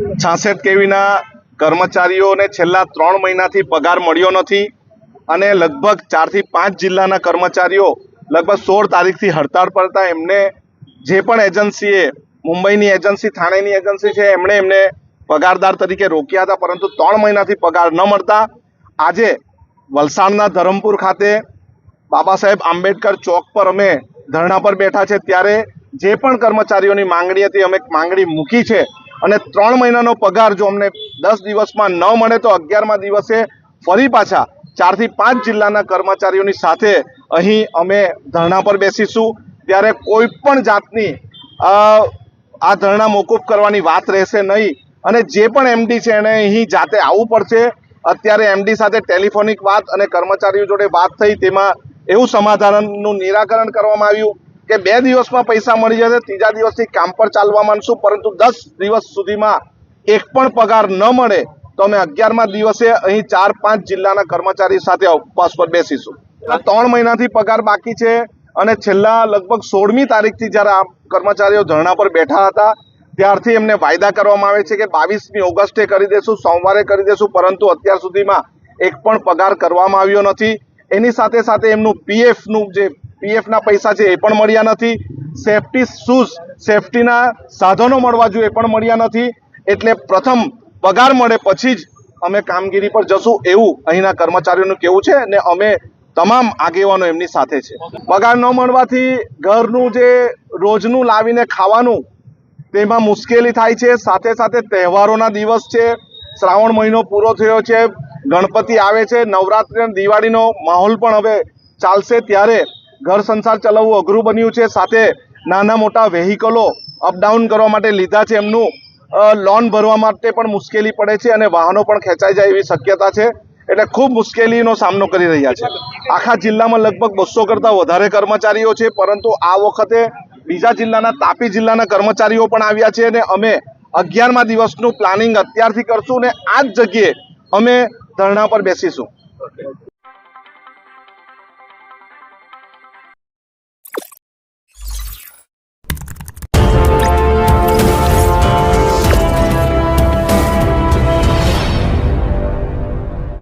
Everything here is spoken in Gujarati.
છાસઠ કેવીના કર્મચારીઓને છેલ્લા ત્રણ મહિનાથી પગાર મળ્યો નથી અને લગભગ ચારથી પાંચ જિલ્લાના કર્મચારીઓ લગભગ સોળ તારીખથી હડતાળ પર હતા. એમને જે પણ એજન્સીએ, મુંબઈની એજન્સી, થાણેની એજન્સી છે, એમણે એમને પગારદાર તરીકે રોક્યા હતા, પરંતુ ત્રણ મહિનાથી પગાર ન મળતા. આજે વલસાડના ધરમપુર ખાતે બાબા સાહેબ આંબેડકર ચોક પર અમે ધરણા પર બેઠા છે. ત્યારે જે પણ કર્મચારીઓની માંગણી હતી, અમે માંગણી મૂકી છે. અને ત્રણ મહિનાનો પગાર જો અમને દસ દિવસમાં ન મળે તો અગિયારમા દિવસે ફરી પાછા ચારથી પાંચ જિલ્લાના કર્મચારીઓની સાથે અહીં અમે ધરણા પર બેસીશું. ત્યારે કોઈ પણ જાતની આ ધરણા મોકૂફ કરવાની વાત રહેશે નહીં. અને જે પણ એમડી છે એને અહીં જાતે આવવું પડશે. અત્યારે એમડી સાથે ટેલિફોનિક વાત અને કર્મચારીઓ જોડે વાત થઈ તેમાં એવું સમાધાનનું નિરાકરણ કરવામાં આવ્યું. કે બે દિવસમાં પૈસા મળી જશે, ત્રીજા દિવસથી કામ પર ચાલવા માંડશું પરંતુ દસ દિવસ સુધીમાં એક પણ પગાર ન મળે, તો અમે અગિયારમા દિવસે અહીં ચાર પાંચ જિલ્લાના કર્મચારી સાથે ઉપવાસ પર બેસીશું. ત્રણ મહિનાથી પગાર બાકી છે અને છેલ્લા લગભગ સોળમી તારીખથી જ્યારે આ કર્મચારીઓ ધરણા પર બેઠા હતા, ત્યારથી એમને વાયદા કરવામાં આવે છે કે બાવીસમી ઓગસ્ટે કરી દેશું, સોમવારે કરી દેશું, પરંતુ અત્યાર સુધીમાં એક પણ પગાર કરવામાં આવ્યો નથી. એની સાથે સાથે એમનું પીએફનું જે પીએફના પૈસા છે એ પણ મળ્યા નથી. સેફટી શૂઝ સેફટીના સાધનો મળવા જોઈએ એ પણ મળ્યા નથી. એટલે પ્રથમ પગાર મળે પછી જ અમે કામગીરી પર જશું એવું અહીંના કર્મચારીઓનું કેવું છે અને અમે તમામ આગેવાનો એમની સાથે છે. પગાર ન મળવાથી ઘરનું જે રોજનું લાવીને ખાવાનું તેમાં મુશ્કેલી થાય છે. સાથે સાથે તહેવારોના દિવસ છે, શ્રાવણ મહિનો પૂરો થયો છે, ગણપતિ આવે છે, નવરાત્રિ અને દિવાળીનો માહોલ પણ હવે ચાલશે ત્યારે ઘર સંસાર ચલાવવું અઘરું બન્યું છે. સાથે નાના મોટા વેહિકલો અપડાઉન કરવા માટે લીધા છે. એમનું લોન ભરવા માટે પણ મુશ્કેલી પડે છે અને વાહનો પણ ખેંચાઈ જાય એવી શક્યતા છે. એટલે ખૂબ મુશ્કેલીનો સામનો કરી રહ્યા છે. આખા જિલ્લામાં લગભગ બસો કરતાં વધારે કર્મચારીઓ છે. પરંતુ આ વખતે બીજા જિલ્લાના તાપી જિલ્લાના કર્મચારીઓ પણ આવ્યા છે અને અમે અગિયારમા દિવસનું પ્લાનિંગ અત્યારથી કરશું ને આ જ જગ્યાએ અમે ધરણા પર બેસીશું.